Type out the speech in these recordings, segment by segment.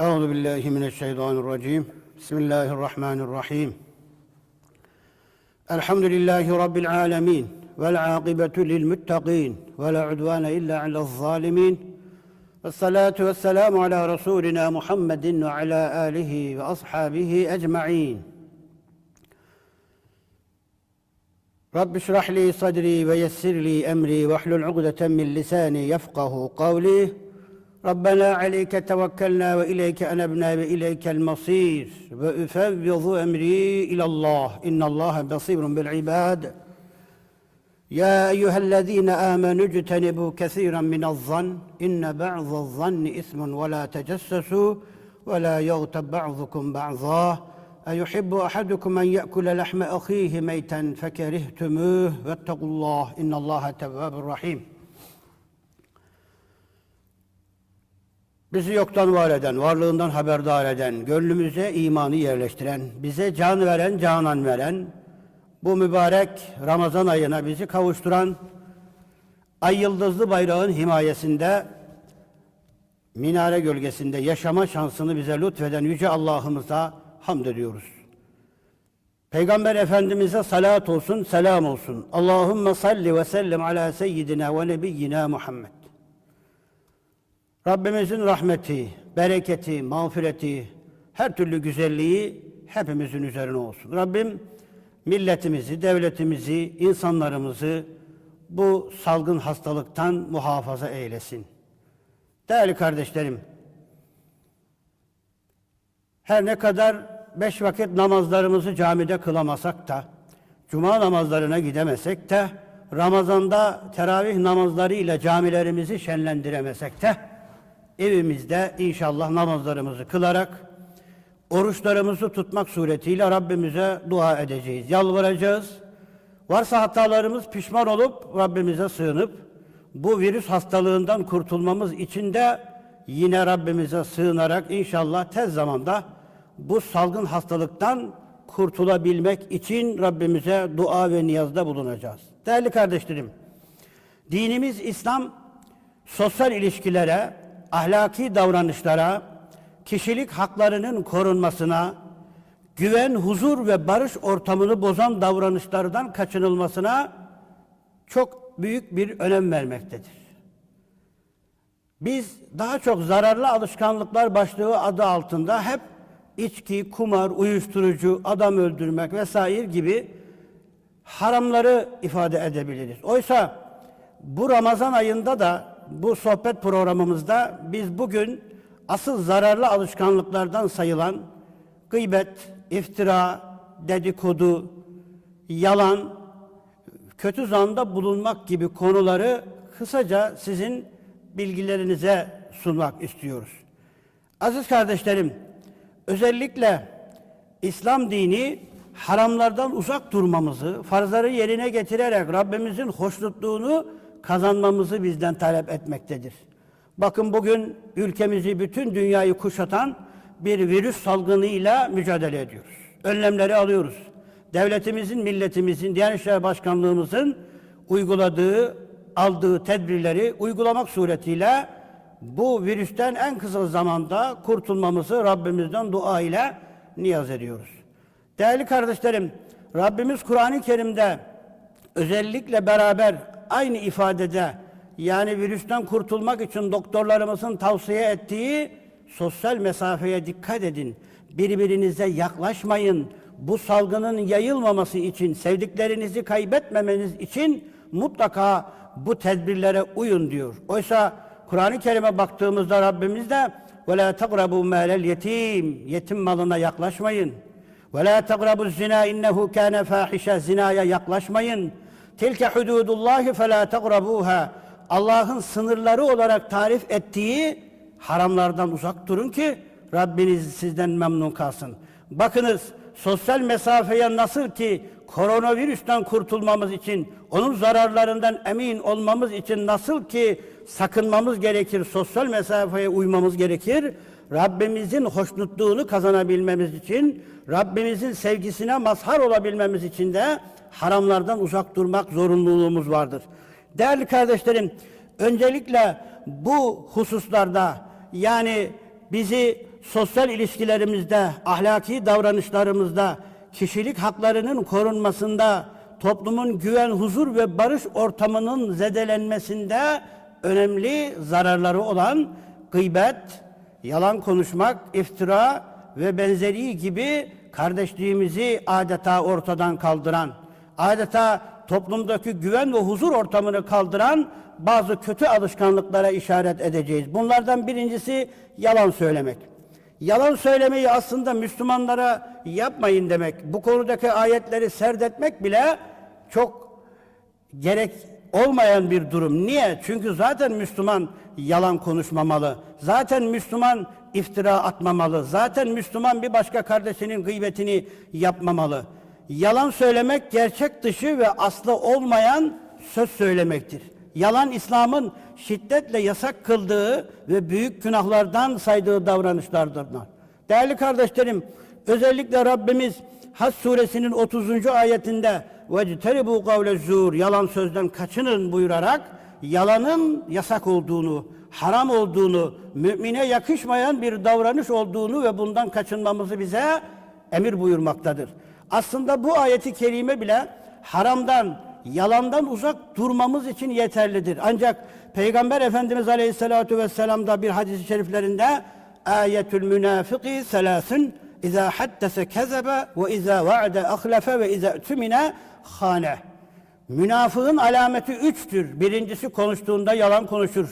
أعوذ بالله من الشيطان الرجيم. بسم الله الرحمن الرحيم. الحمد لله رب العالمين والعاقبة للمتقين ولا عدوان إلا على الظالمين. والصلاة والسلام على رسولنا محمد وعلى آله وأصحابه أجمعين. رب اشرح لي صدري ويسر لي أمري واحلل عقدة من لساني يفقه قولي. ربنا عليك توكلنا وإليك أنبنا وإليك المصير. وأفوض أمري إلى الله. إن الله بصير بالعباد. يا أيها الذين آمنوا اجتنبوا كثيرا من الظن. إن بعض الظن إثم ولا تجسسوا ولا يغتب بعضكم بعضا. أيحب أحدكم أن يأكل لحم أخيه ميتا فكرهتموه. واتقوا الله إن الله تواب رحيم. Bizi yoktan var eden, varlığından haberdar eden, gönlümüze imanı yerleştiren, bize can veren, canan veren, bu mübarek Ramazan ayına bizi kavuşturan, ay yıldızlı bayrağın himayesinde, minare gölgesinde yaşama şansını bize lütfeden Yüce Allah'ımıza hamd ediyoruz. Peygamber Efendimiz'e salat olsun, selam olsun. Allahümme salli ve sellem ala seyyidina ve nebiyyina Muhammed. Rabbimizin rahmeti, bereketi, mağfireti, her türlü güzelliği hepimizin üzerine olsun. Rabbim milletimizi, devletimizi, insanlarımızı bu salgın hastalıktan muhafaza eylesin. Değerli kardeşlerim, her ne kadar beş vakit namazlarımızı camide kılamasak da, cuma namazlarına gidemesek de, Ramazan'da teravih namazlarıyla camilerimizi şenlendiremesek de, evimizde inşallah namazlarımızı kılarak, oruçlarımızı tutmak suretiyle Rabbimize dua edeceğiz, yalvaracağız. Varsa hatalarımız pişman olup Rabbimize sığınıp, bu virüs hastalığından kurtulmamız için de yine Rabbimize sığınarak inşallah tez zamanda bu salgın hastalıktan kurtulabilmek için Rabbimize dua ve niyazda bulunacağız. Değerli kardeşlerim, dinimiz İslam sosyal ilişkilere, ahlaki davranışlara, kişilik haklarının korunmasına, güven, huzur ve barış ortamını bozan davranışlardan kaçınılmasına çok büyük bir önem vermektedir. Biz daha çok zararlı alışkanlıklar başlığı adı altında hep içki, kumar, uyuşturucu, adam öldürmek vesaire gibi haramları ifade edebiliriz. Oysa bu Ramazan ayında da bu sohbet programımızda biz bugün asıl zararlı alışkanlıklardan sayılan gıybet, iftira, dedikodu, yalan, kötü zanda bulunmak gibi konuları kısaca sizin bilgilerinize sunmak istiyoruz. Aziz kardeşlerim, özellikle İslam dini haramlardan uzak durmamızı, farzları yerine getirerek Rabbimizin hoşnutluğunu kazanmamızı bizden talep etmektedir. Bakın bugün ülkemizi, bütün dünyayı kuşatan bir virüs salgınıyla mücadele ediyoruz. Önlemleri alıyoruz. Devletimizin, milletimizin, Diyanet İşleri Başkanlığımızın uyguladığı, aldığı tedbirleri uygulamak suretiyle bu virüsten en kısa zamanda kurtulmamızı Rabbimizden dua ile niyaz ediyoruz. Değerli kardeşlerim, Rabbimiz Kur'an-ı Kerim'de özellikle beraber aynı ifadede yani virüsten kurtulmak için doktorlarımızın tavsiye ettiği sosyal mesafeye dikkat edin. Birbirinize yaklaşmayın. Bu salgının yayılmaması için, sevdiklerinizi kaybetmemeniz için mutlaka bu tedbirlere uyun diyor. Oysa Kur'an-ı Kerim'e baktığımızda Rabbimiz de وَلَا تَقْرَبُوا مَالَ الْيَتِيمِ Yetim malına yaklaşmayın. وَلَا تَقْرَبُوا الزِّنَا اِنَّهُ كَانَ فَاحِشَ Zinaya yaklaşmayın. Tilke hududullahi fela tegrabuha. Allah'ın sınırları olarak tarif ettiği haramlardan uzak durun ki Rabbiniz sizden memnun kalsın. Bakınız sosyal mesafeye nasıl ki koronavirüsten kurtulmamız için, onun zararlarından emin olmamız için nasıl ki sakınmamız gerekir, sosyal mesafeye uymamız gerekir. Rabbimizin hoşnutluğunu kazanabilmemiz için, Rabbimizin sevgisine mazhar olabilmemiz için de haramlardan uzak durmak zorunluluğumuz vardır. Değerli kardeşlerim, öncelikle bu hususlarda yani bizi sosyal ilişkilerimizde, ahlaki davranışlarımızda, kişilik haklarının korunmasında, toplumun güven, huzur ve barış ortamının zedelenmesinde önemli zararları olan gıybet, yalan konuşmak, iftira ve benzeri gibi kardeşliğimizi adeta ortadan kaldıran, adeta toplumdaki güven ve huzur ortamını kaldıran bazı kötü alışkanlıklara işaret edeceğiz. Bunlardan birincisi yalan söylemek. Yalan söylemeyi aslında Müslümanlara yapmayın demek. Bu konudaki ayetleri serdetmek bile çok gerek olmayan bir durum. Niye? Çünkü zaten Müslüman yalan konuşmamalı. Zaten Müslüman iftira atmamalı. Zaten Müslüman bir başka kardeşinin gıybetini yapmamalı Yalan söylemek gerçek dışı ve aslı olmayan söz söylemektir. Yalan İslam'ın şiddetle yasak kıldığı ve büyük günahlardan saydığı davranışlardır. Değerli kardeşlerim, özellikle Rabbimiz Hac suresinin 30. ayetinde وَاجْتَرِبُوا قَوْلَ الزُّورِ Yalan sözden kaçının buyurarak yalanın yasak olduğunu, haram olduğunu, mümine yakışmayan bir davranış olduğunu ve bundan kaçınmamızı bize emir buyurmaktadır. Aslında bu ayeti kerime bile haramdan, yalandan uzak durmamız için yeterlidir. Ancak Peygamber Efendimiz Aleyhisselatü Vesselam da bir hadis-i şeriflerinde ayetül münafiki selasun İza haddese kezebe ve iza vaade ahlafe ve iza tümine hane. Münafığın alameti üçtür. Birincisi konuştuğunda yalan konuşur.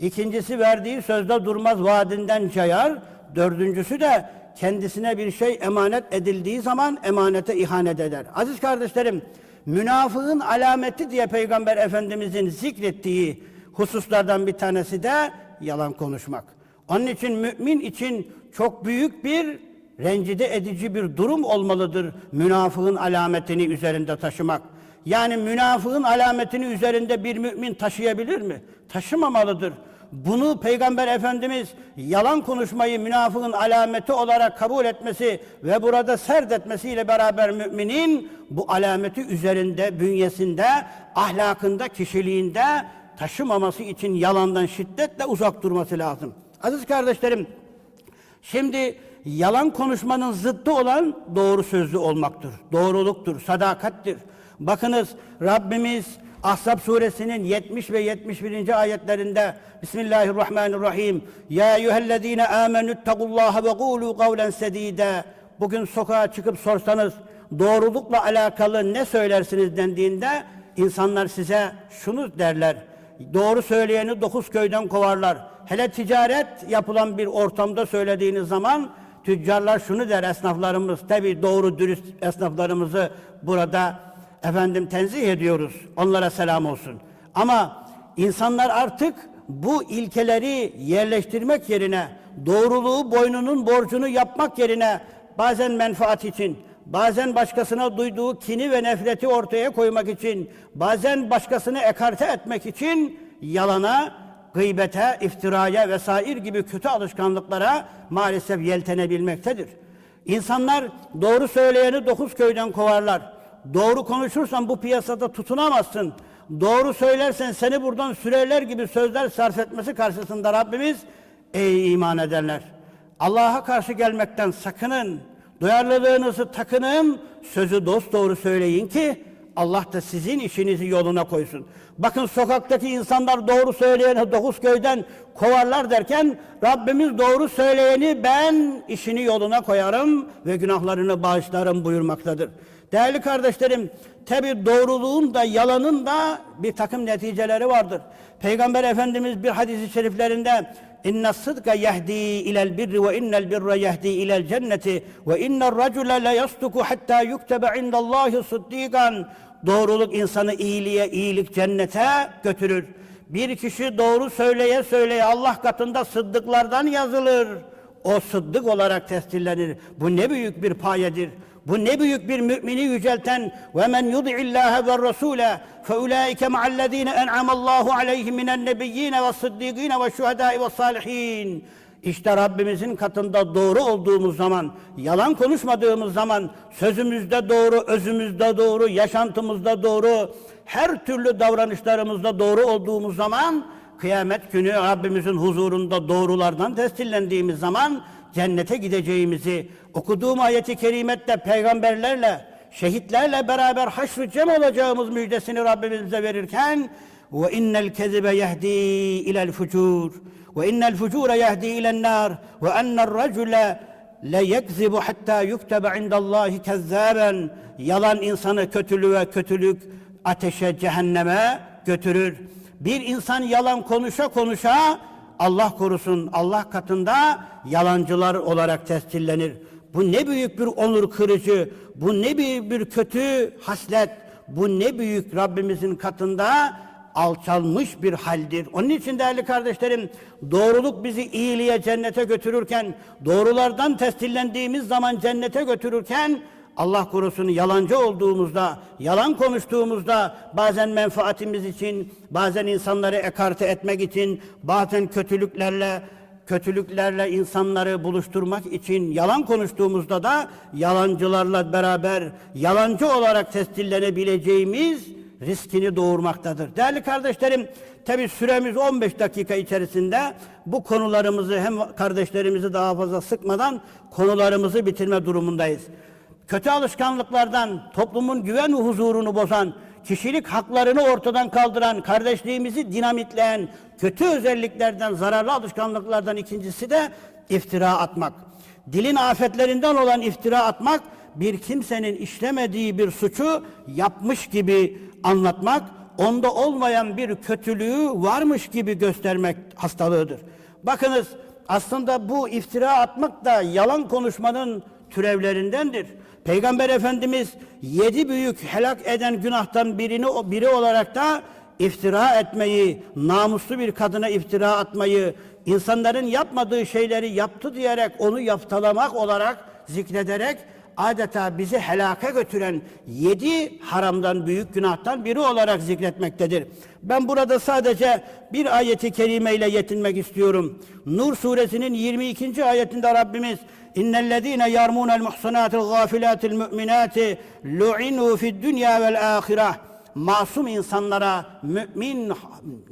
İkincisi verdiği sözde durmaz vaadinden cayar. Dördüncüsü de kendisine bir şey emanet edildiği zaman emanete ihanet eder. Aziz kardeşlerim, münafığın alameti diye Peygamber Efendimizin zikrettiği hususlardan bir tanesi de yalan konuşmak. Onun için mümin için çok büyük bir rencide edici bir durum olmalıdır münafığın alametini üzerinde taşımak. Yani münafığın alametini üzerinde bir mümin taşıyabilir mi? Taşımamalıdır. Bunu Peygamber Efendimiz yalan konuşmayı münafığın alameti olarak kabul etmesi ve burada serdetmesiyle beraber müminin bu alameti üzerinde, bünyesinde, ahlakında, kişiliğinde taşımaması için yalandan şiddetle uzak durması lazım. Aziz kardeşlerim, şimdi yalan konuşmanın zıddı olan doğru sözlü olmaktır. Doğruluktur, sadakattir. Bakınız Rabbimiz Ahzab suresinin 70 ve 71. ayetlerinde Bismillahirrahmanirrahim. Ya eyyühellezine amenüttekullaha ve kulu kavlen sedide. Bugün sokağa çıkıp sorsanız doğrulukla alakalı ne söylersiniz dendiğinde insanlar size şunu derler. Doğru söyleyeni dokuz köyden kovarlar. Hele ticaret yapılan bir ortamda söylediğiniz zaman tüccarlar şunu der esnaflarımız. Tabi doğru dürüst esnaflarımızı burada efendim tenzih ediyoruz. Onlara selam olsun. Ama insanlar artık bu ilkeleri yerleştirmek yerine doğruluğu boynunun borcunu yapmak yerine bazen menfaat için, bazen başkasına duyduğu kini ve nefreti ortaya koymak için, bazen başkasını ekarte etmek için yalana, gıybete, iftiraya vesaire gibi kötü alışkanlıklara maalesef yeltenebilmektedir. İnsanlar doğru söyleyeni dokuz köyden kovarlar. Doğru konuşursan bu piyasada tutunamazsın. Doğru söylersen seni buradan sürerler gibi sözler sarf etmesi karşısında Rabbimiz ey iman edenler Allah'a karşı gelmekten sakının. Duyarlılığınızı takının. Sözü dost doğru söyleyin ki Allah da sizin işinizi yoluna koysun. Bakın sokaktaki insanlar doğru söyleyeni dokuz köyden kovarlar derken Rabbimiz doğru söyleyeni ben işini yoluna koyarım ve günahlarını bağışlarım buyurmaktadır. Değerli kardeşlerim, tabi doğruluğun da yalanın da bir takım neticeleri vardır. Peygamber Efendimiz bir hadisi şeriflerinde İnne sıdka yehdi ilel birri ve innel birre yehdi ilel cenneti ve innel racule le yastuku hatta yuktebe indallahi sıddikan Doğruluk insanı iyiliğe, iyilik cennete götürür. Bir kişi doğru söyleye söyleye Allah katında sıddıklardan yazılır. O sıddık olarak tescillenir. Bu ne büyük bir payedir. Bu ne büyük bir mümini yücelten ve men yud'illaha ve rasule fe ulaike ma'allezine en'amallahu aleyhim minen nebiyyin ve sıddıkîn ve şuhedâi ve salihin. İşte Rabbimizin katında doğru olduğumuz zaman, yalan konuşmadığımız zaman, sözümüzde doğru, özümüzde doğru, yaşantımızda doğru, her türlü davranışlarımızda doğru olduğumuz zaman, kıyamet günü Rabbimizin huzurunda doğrulardan tescillendiğimiz zaman, cennete gideceğimizi, okuduğum ayeti kerimette peygamberlerle, şehitlerle beraber haşr cem olacağımız müjdesini Rabbimiz bize verirken ve innel kezibe yehdi ilel fucur ve innel fucure yehdi ilen nar ve ennel racule le yekzibu hatta yuktebe indallahi kezzaben yalan insanı kötülüğe kötülük ateşe cehenneme götürür. Bir insan yalan konuşa konuşa Allah korusun Allah katında yalancılar olarak tescillenir. Bu ne büyük bir onur kırıcı, bu ne büyük bir kötü haslet, bu ne büyük Rabbimizin katında alçalmış bir haldir. Onun için değerli kardeşlerim, doğruluk bizi iyiliğe, cennete götürürken, doğrulardan tescillendiğimiz zaman cennete götürürken, Allah korusun yalancı olduğumuzda, yalan konuştuğumuzda bazen menfaatimiz için, bazen insanları ekarte etmek için, bazen kötülüklerle kötülüklerle insanları buluşturmak için yalan konuştuğumuzda da yalancılarla beraber yalancı olarak tescillenebileceğimiz riskini doğurmaktadır. Değerli kardeşlerim, tabi süremiz 15 dakika içerisinde bu konularımızı hem kardeşlerimizi daha fazla sıkmadan konularımızı bitirme durumundayız. Kötü alışkanlıklardan, toplumun güven ve huzurunu bozan, kişilik haklarını ortadan kaldıran, kardeşliğimizi dinamitleyen kötü özelliklerden, zararlı alışkanlıklardan ikincisi de iftira atmak. Dilin afetlerinden olan iftira atmak, bir kimsenin işlemediği bir suçu yapmış gibi anlatmak, onda olmayan bir kötülüğü varmış gibi göstermek hastalığıdır. Bakınız aslında bu iftira atmak da yalan konuşmanın türevlerindendir. Peygamber Efendimiz yedi büyük helak eden günahtan birini biri olarak da iftira etmeyi, namuslu bir kadına iftira atmayı, insanların yapmadığı şeyleri yaptı diyerek onu yaftalamak olarak zikrederek adeta bizi helaka götüren yedi haramdan büyük günahtan biri olarak zikretmektedir. Ben burada sadece bir ayeti kerimeyle yetinmek istiyorum. Nur suresinin 22. ayetinde Rabbimiz İnnellezîne yarmûnel muhsanâtil gâfilâtil mü'minâti lu'inû fid dünya vel âhireh masum insanlara, mümin,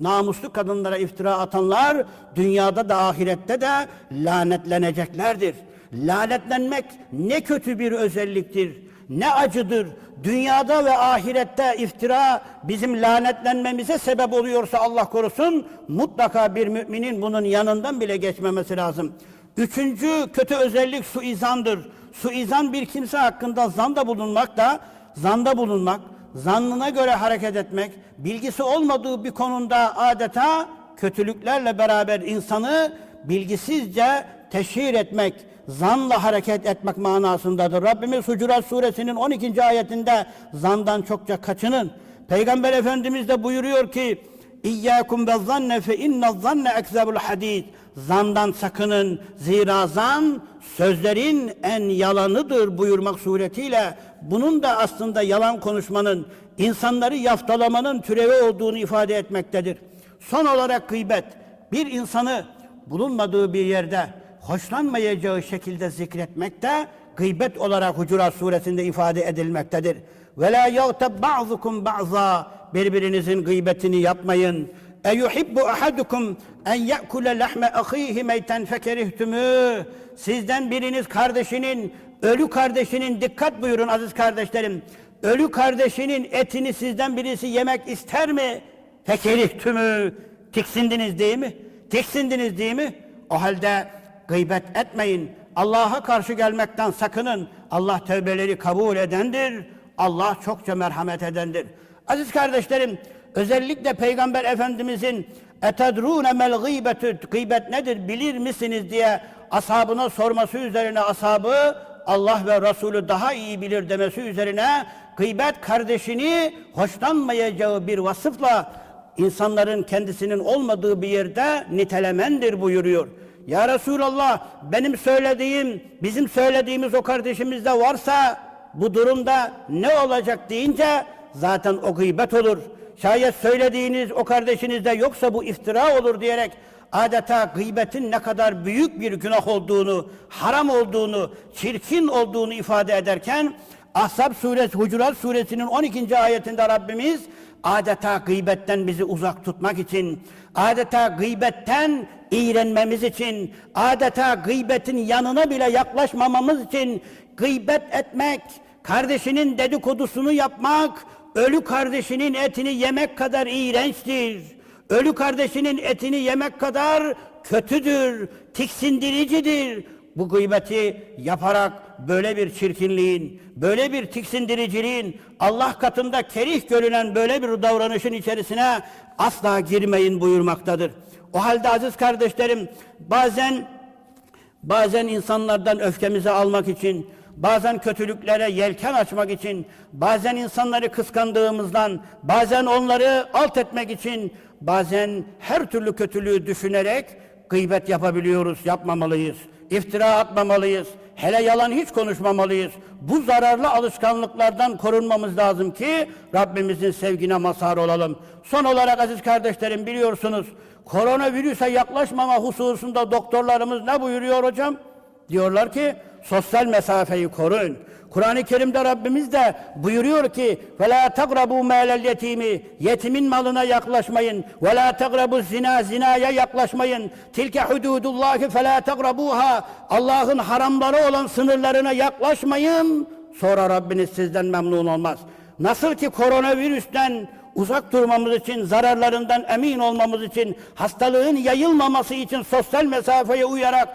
namuslu kadınlara iftira atanlar dünyada da ahirette de lanetleneceklerdir. Lanetlenmek ne kötü bir özelliktir, ne acıdır. Dünyada ve ahirette iftira bizim lanetlenmemize sebep oluyorsa Allah korusun mutlaka bir müminin bunun yanından bile geçmemesi lazım. Üçüncü kötü özellik suizandır. Suizan bir kimse hakkında zanda bulunmak da zanda bulunmak, zannına göre hareket etmek, bilgisi olmadığı bir konuda adeta kötülüklerle beraber insanı bilgisizce teşhir etmek, zanla hareket etmek manasındadır. Rabbimiz Hucurat suresinin 12. ayetinde zandan çokça kaçının. Peygamber Efendimiz de buyuruyor ki İyyâkum ve zanne fe inne zanne ekzebul hadid. Zandan sakının. Zira zan sözlerin en yalanıdır buyurmak suretiyle bunun da aslında yalan konuşmanın, insanları yaftalamanın türevi olduğunu ifade etmektedir. Son olarak gıybet, bir insanı bulunmadığı bir yerde hoşlanmayacağı şekilde zikretmek de gıybet olarak Hucurat suresinde ifade edilmektedir. Ve la yagtab ba'dukum ba'za birbirinizin gıybetini yapmayın. E yuhibbu ahadukum en ya'kule lahme ahihi meyten fekerihtumü. Sizden biriniz kardeşinin, ölü kardeşinin dikkat buyurun aziz kardeşlerim. Ölü kardeşinin etini sizden birisi yemek ister mi? Fekerihtumü. Tiksindiniz değil mi? Tiksindiniz değil mi? O halde gıybet etmeyin. Allah'a karşı gelmekten sakının. Allah tövbeleri kabul edendir. Allah çokça merhamet edendir. Aziz kardeşlerim, özellikle Peygamber Efendimizin etedrûne mel gıybetü gıybet nedir bilir misiniz diye ashabına sorması üzerine ashabı Allah ve Resulü daha iyi bilir demesi üzerine gıybet kardeşini hoşlanmayacağı bir vasıfla insanların kendisinin olmadığı bir yerde nitelemendir buyuruyor. Ya Resulallah benim söylediğim, bizim söylediğimiz o kardeşimizde varsa bu durumda ne olacak deyince zaten o gıybet olur. Şayet söylediğiniz o kardeşinizde yoksa bu iftira olur diyerek adeta gıybetin ne kadar büyük bir günah olduğunu, haram olduğunu, çirkin olduğunu ifade ederken Ahzab suresi, Hucurat suresinin 12. ayetinde Rabbimiz adeta gıybetten bizi uzak tutmak için, adeta gıybetten iğrenmemiz için, adeta gıybetin yanına bile yaklaşmamamız için gıybet etmek, kardeşinin dedikodusunu yapmak, ölü kardeşinin etini yemek kadar iğrençtir. Ölü kardeşinin etini yemek kadar kötüdür, tiksindiricidir. Bu gıybeti yaparak böyle bir çirkinliğin, böyle bir tiksindiriciliğin, Allah katında kerih görülen böyle bir davranışın içerisine asla girmeyin buyurmaktadır. O halde aziz kardeşlerim bazen bazen insanlardan öfkemizi almak için, bazen kötülüklere yelken açmak için, bazen insanları kıskandığımızdan, bazen onları alt etmek için, bazen her türlü kötülüğü düşünerek gıybet yapabiliyoruz, yapmamalıyız. İftira atmamalıyız. Hele yalan hiç konuşmamalıyız. Bu zararlı alışkanlıklardan korunmamız lazım ki Rabbimizin sevgine mazhar olalım. Son olarak aziz kardeşlerim biliyorsunuz koronavirüse yaklaşmama hususunda doktorlarımız ne buyuruyor hocam? Diyorlar ki sosyal mesafeyi korun. Kur'an-ı Kerim'de Rabbimiz de buyuruyor ki وَلَا تَقْرَبُوا مَالَ الْيَتِيمِ Yetimin malına yaklaşmayın. وَلَا تَقْرَبُوا zina Zinaya yaklaşmayın. Tilke hududullahi فَلَا تَقْرَبُوهَا Allah'ın haramları olan sınırlarına yaklaşmayın. Sonra Rabbiniz sizden memnun olmaz. Nasıl ki koronavirüsten uzak durmamız için, zararlarından emin olmamız için, hastalığın yayılmaması için sosyal mesafeye uyarak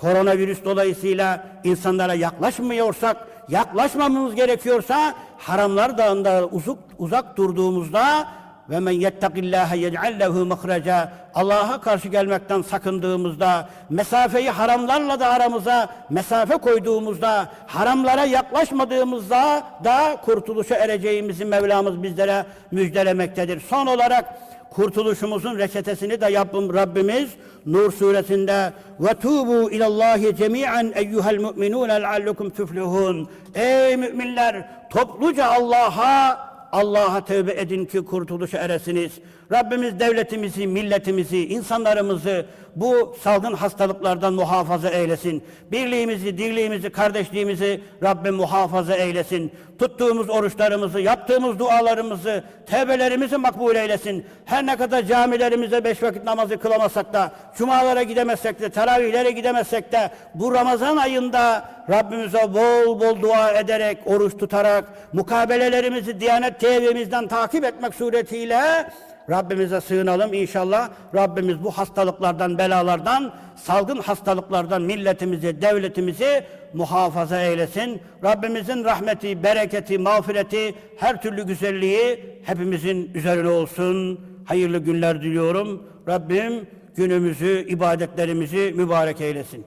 koronavirüs dolayısıyla insanlara yaklaşmıyorsak, yaklaşmamamız gerekiyorsa haramlar dağında uzak, uzak durduğumuzda ve men yettakillaha yec'al lehu mahraca Allah'a karşı gelmekten sakındığımızda, mesafeyi haramlarla da aramıza mesafe koyduğumuzda, haramlara yaklaşmadığımızda da kurtuluşa ereceğimizi Mevlamız bizlere müjdelemektedir. Son olarak kurtuluşumuzun reçetesini de yapın Rabbimiz Nur suresinde ve tubu ilallahi cemi'an eyyuhel mu'minun leallekum tuflihun. Ey müminler topluca Allah'a Allah'a tövbe edin ki kurtuluşa eresiniz. Rabbimiz devletimizi, milletimizi, insanlarımızı bu salgın hastalıklardan muhafaza eylesin. Birliğimizi, dirliğimizi, kardeşliğimizi Rabbim muhafaza eylesin. Tuttuğumuz oruçlarımızı, yaptığımız dualarımızı, tevbelerimizi makbul eylesin. Her ne kadar camilerimize beş vakit namazı kılamasak da, cumalara gidemezsek de, teravihlere gidemezsek de, bu Ramazan ayında Rabbimize bol bol dua ederek, oruç tutarak, mukabelelerimizi Diyanet TV'mizden takip etmek suretiyle Rabbimize sığınalım inşallah. Rabbimiz bu hastalıklardan, belalardan, salgın hastalıklardan milletimizi, devletimizi muhafaza eylesin. Rabbimizin rahmeti, bereketi, mağfireti, her türlü güzelliği hepimizin üzerine olsun. Hayırlı günler diliyorum. Rabbim günümüzü, ibadetlerimizi mübarek eylesin.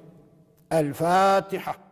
El Fatiha.